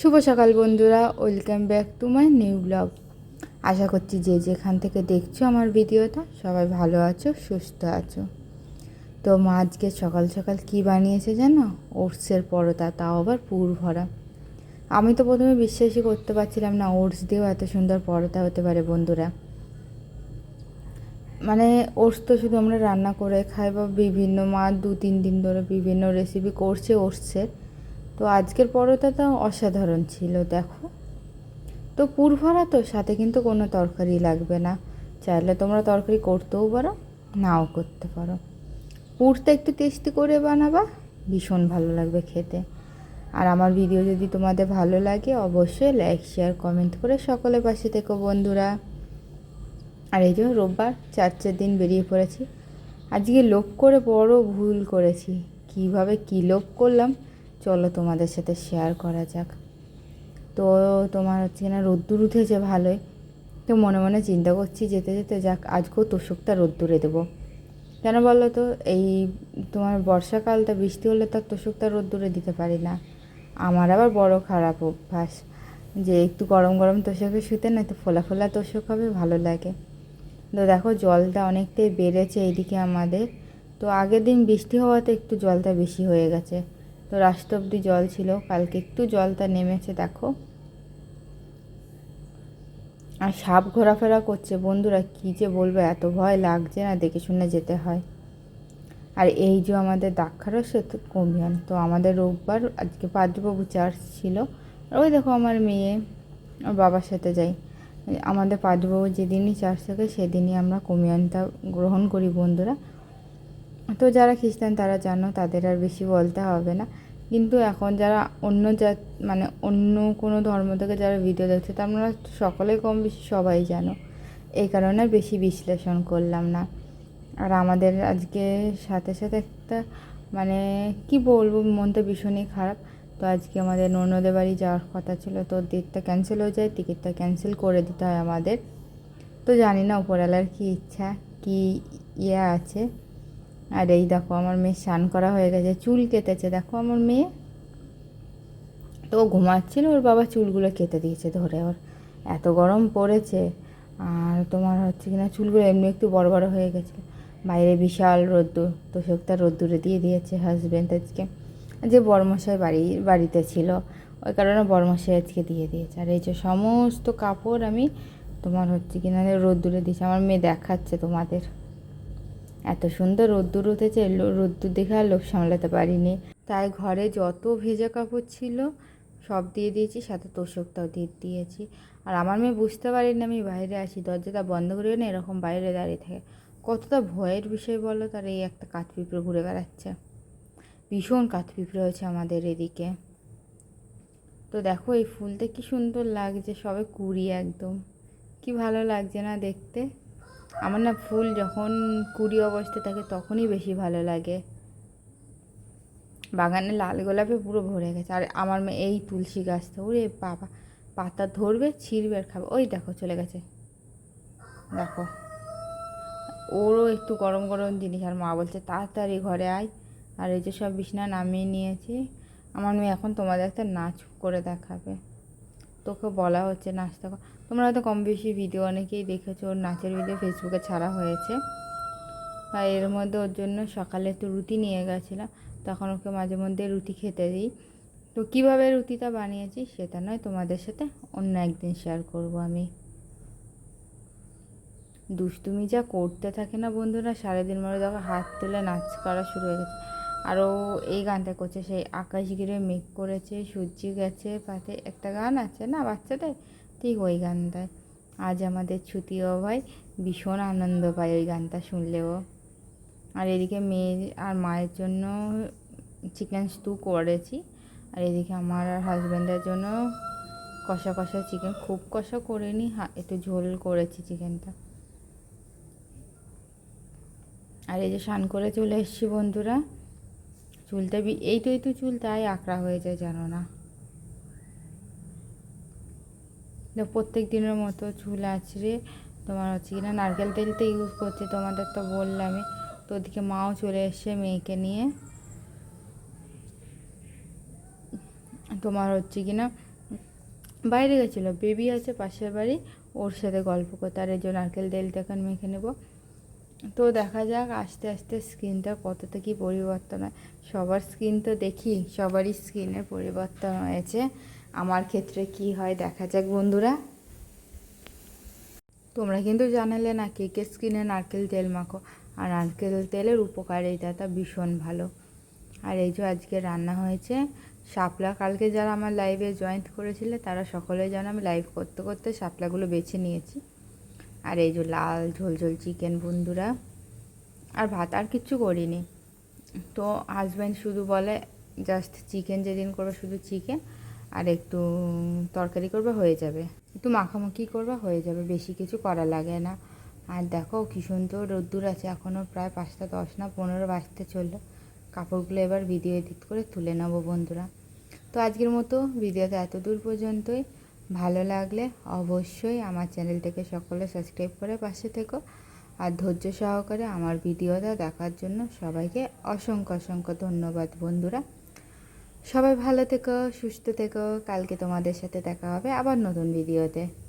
শুভ সকাল বন্ধুরা, welcome back to my new blog. আশা করছি যে যেখান থেকে দেখছ আমার ভিডিওটা, সবাই ভালো আছো, সুস্থ আছো। তো মা আজকে সকাল সকাল কি বানিয়েছে জানো? ওটসের পরোটা, তাও আবার পুর ভরা। আমি তো প্রথমে বিশ্বাসই করতে পারছিলাম না, ওটস দিয়েও এত সুন্দর পরোটা হতে পারে বন্ধুরা। মানে ওটস তো শুধু আমরা রান্না করে খাই বা বিভিন্ন মা দু তিন দিন ধরে বিভিন্ন রেসিপি করছে ওটসের। তো আজকের পরোটা তো অসাধারণ ছিল, দেখো। তো পুর ভরা তো, সাথে কিন্তু কোনো তরকারি লাগবে না। চাইলে তোমরা তরকারি করতেও পারো, নাও করতে পারো। পুরটা একটু টেস্টি করে বানাবা, ভীষণ ভালো লাগবে খেতে। আর আমার ভিডিও যদি তোমাদের ভালো লাগে, অবশ্যই লাইক শেয়ার কমেন্ট করে সকলের পাশে থেকো বন্ধুরা। আর এই জন্য রোববার, চার চার দিন বেরিয়ে পড়েছি। আজকে লোভ করে বড় ভুল করেছি। কীভাবে কী লোভ করলাম চলো তোমাদের সাথে শেয়ার করা যাক। তো তোমার হচ্ছে কিনা রোদ্দুর উঠেছে ভালোই। তো মনে মনে চিন্তা করছি যেতে যেতে যাক, আজকেও তোষকটা রোদ্দুরে দেবো। কেন বলো তো? এই তোমার বর্ষাকালটা বৃষ্টি হলে তার তোষকটা রোদ্দুরে দিতে পারি না। আমার আবার বড় খারাপ অভ্যাস। যে একটু গরম গরম তোষকে শুতে না তো ফোলা ফোলা তোষক হবে, ভালো লাগে। তো দেখো জলটা অনেকটাই বেড়েছে এইদিকে আমাদের। তো আগের দিন বৃষ্টি হওয়াতে একটু জলটা বেশি হয়ে গেছে। তো রাস্তা অব্দি জল ছিল। কালকে একটু জলটা নেমেছে, দেখো। আর সাপ ঘোরাফেরা করছে। বন্ধুরা, কী যে বলব, এত ভয় লাগছে না দেখে শুনে যেতে হয়। আর এই যে আমাদের দাক্ষারস্য তো কমিয়ান। তো আমাদের রোববার, আজকে পাদ্রবাবু চার্চ ছিল। আর ওই দেখো আমার মেয়ে বাবার সাথে যাই। আমাদের পাদ্রবাবু যেদিনই চার্চ থাকে, সেদিনই আমরা কমিয়ানটা গ্রহণ করি, বন্ধুরা। তো যারা খ্রিস্টান, তারা জানো তাদের আর বেশি বলতে হবে না। কিন্তু এখন যারা অন্য জাত মানে অন্য কোনো ধর্ম থেকে যারা ভিডিও দেখছে, তা আমরা সকলে কম বেশি সবাই জানো। এই কারণে বেশি বিশ্লেষণ করলাম না। আর আমাদের আজকে সাথে সাথে একটা মানে কি বলব, মনটা ভীষণই খারাপ। তো আজকে আমাদের ননদের বাড়ি যাওয়ার কথা ছিল, তো ডেটটা ক্যান্সেল হয়ে যায় টিকিটটা ক্যান্সেল করে দিতে হয় আমাদের। তো জানি না উপরওয়ালার কী ইচ্ছা, কী ইয়ে আছে। আর এই দেখো আমার মেয়ে স্নান করা হয়ে গেছে, চুল কেটেছে। দেখো আমার মেয়ে। তো ও ঘুমাচ্ছিল, ওর বাবা চুলগুলো কেটে দিয়েছে ধরে। ওর এত গরম পড়েছে, আর তোমার হচ্ছে কিনা চুলগুলো এমনি একটু বড় বড় হয়ে গেছে। বাইরে বিশাল রোদ্দুর, তো শোকটা রোদ্দুরে দিয়ে দিয়েছে হাজব্যান্ড আজকে। যে বর্মশাই বাড়ি, বাড়িতে ছিল, ওই কারণে বর্মশাই আজকে দিয়ে দিয়েছে। আর এই যে সমস্ত কাপড় আমি তোমার হচ্ছে কিনা রোদ্দুরে দিয়েছি, আমার মেয়ে দেখাচ্ছে তোমাদের। এত সুন্দর রোদ্দুর উঠেছে রোদ্দুর দেখে আর লোভ সামলাতে পারিনি। তাই ঘরে যত ভেজা কাপড় ছিল, সব দিয়ে দিয়েছি, সাথে তোষকটাও দিয়ে দিয়েছি। আর আমার মেয়ে বুঝতে পারিনি আমি বাইরে আসি দরজাটা বন্ধ করে না, এরকম বাইরে দাঁড়িয়ে থাকে। কতটা ভয়ের বিষয় বলো তার, এই একটা কাঠ পিঁপড়ে ঘুরে বেড়াচ্ছে। ভীষণ কাঠ পিঁপড়ে হয়েছে আমাদের এদিকে। তো দেখো এই ফুলটা কি সুন্দর লাগছে, সবে কুড়ি একদম। কি ভালো লাগছে না দেখতে? আমার না ফুল যখন কুড়ি অবস্থায় থাকে তখনই বেশি ভালো লাগে। বাগানে লাল গোলাপে পুরো ভরে গেছে। আর আমার মেয়ে এই তুলসী গাছটা ওরে বাবা, পাতা ধরবে, ছিঁড়বে আর খাবে। ওই দেখো, চলে গেছে। দেখো। ওরও একটু গরম গরম জিনিস। আর মা বলছে, তাড়াতাড়ি ঘরে আয়। আর এই যে সব বিছনা নামিয়ে নিয়েছি। আমার মেয়ে এখন তোমাদের একটা নাচ করে দেখাবে। তোকে বলা হচ্ছে নাচটা। তোমরা হয়তো কম বেশি ভিডিও অনেকেই দেখেছ, ওর নাচের ভিডিও ফেসবুকে ছাড়া হয়েছে। আর এর মধ্যে ওর জন্য সকালে একটু রুটি নিয়ে গেছিলাম তখন ওকে মাঝে মধ্যে রুটি খেতে দিই। তো কীভাবে রুটিটা বানিয়েছি সেটা নয়, তোমাদের সাথে অন্য একদিন শেয়ার করব আমি। দুষ্টুমি যা করতে থাকে না বন্ধুরা, সারাদিন মনে দেখো হাত তুলে নাচ করা শুরু হয়ে গেছে। আরও এই গানটা করছে, সেই আকাশ ঘিরে মেঘ করেছে, সূর্য গেছে পাতে একটা গান আছে না বাচ্চাদের? ঠিক ওই গানটায় আজ আমাদের ছুটিও ভাই, ভীষণ আনন্দ পায় ওই গানটা শুনলেও আর এদিকে মেয়ের আর মায়ের জন্য চিকেন স্টু করেছি। আর এদিকে আমার আর হাজব্যান্ডের জন্য কষা কষা চিকেন, খুব কষা করিনি একটু ঝোল করেছি চিকেনটা। আর এই যে স্নান করে চলে এসেছি বন্ধুরা চুলটা বি, এই তো তো চুল তাই আঁকড়া হয়ে যায়, জানো না। প্রত্যেক দিনের মতো চুল আছড়ে তোমার হচ্ছে কিনা নারকেল তেলটা ইউজ করছে, তোমাদের তো বললামই তো ওদিকে মাও চলে এসছে মেয়েকে নিয়ে। তোমার হচ্ছে কিনা বাইরে গেছিল, বেবি আছে পাশের বাড়ি, ওর সাথে গল্প করতে, আর এই যে নারকেল তেলটা এখন মেখে নেব। তো দেখা যাক, আস্তে আস্তে স্কিনটা কতটা কি পরিবর্তন হয়। সবার স্কিন তো দেখি, সবারই স্কিনের পরিবর্তন হয়েছে। আমার ক্ষেত্রে কি হয় দেখা যাক বন্ধুরা। তোমরা কিন্তু জানালে না, কে কে স্কিনে নারকেল তেল মাখো। আর নারকেল তেলের উপকারিতাটা ভীষণ ভালো। আর এই যে আজকে রান্না হয়েছে, শাপলা কালকে যারা আমার লাইভে জয়েন্ট করেছিলে, তারা সকলে যেন আমি লাইভ করতে করতে শাপলাগুলো বেছে নিয়েছি। আর এই যে লাল ঝোল ঝোল চিকেন বন্ধুরা, আর ভাত আর কিচ্ছু করিনি। তো হাজব্যান্ড শুধু বলে জাস্ট চিকেন যেদিন করবে শুধু চিকেন আর একটু তরকারি করবে হয়ে যাবে। একটু মাখামাখি করবে হয়ে যাবে, বেশি কিছু করা লাগে না। আর দেখো কি সুন্দর রোদ্দুর আছে এখনও প্রায় পাঁচটা দশ না পনেরো বাজতে চলল। কাপড়গুলো এবার ভিডিও এডিট করে তুলে নেব বন্ধুরা। তো আজকের মতো ভিডিওতে এত দূর পর্যন্তই। ভালো লাগলে অবশ্যই আমার চ্যানেলটাকে সকলে সাবস্ক্রাইব করে পাশে থেকো। আর ধৈর্য সহকারে আমার ভিডিওটা দেখার জন্য সবাইকে অসংখ্য অসংখ্য ধন্যবাদ বন্ধুরা। সবাই ভালো থেকো, সুস্থ থেকো। কালকে তোমাদের সাথে দেখা হবে আবার নতুন ভিডিওতে।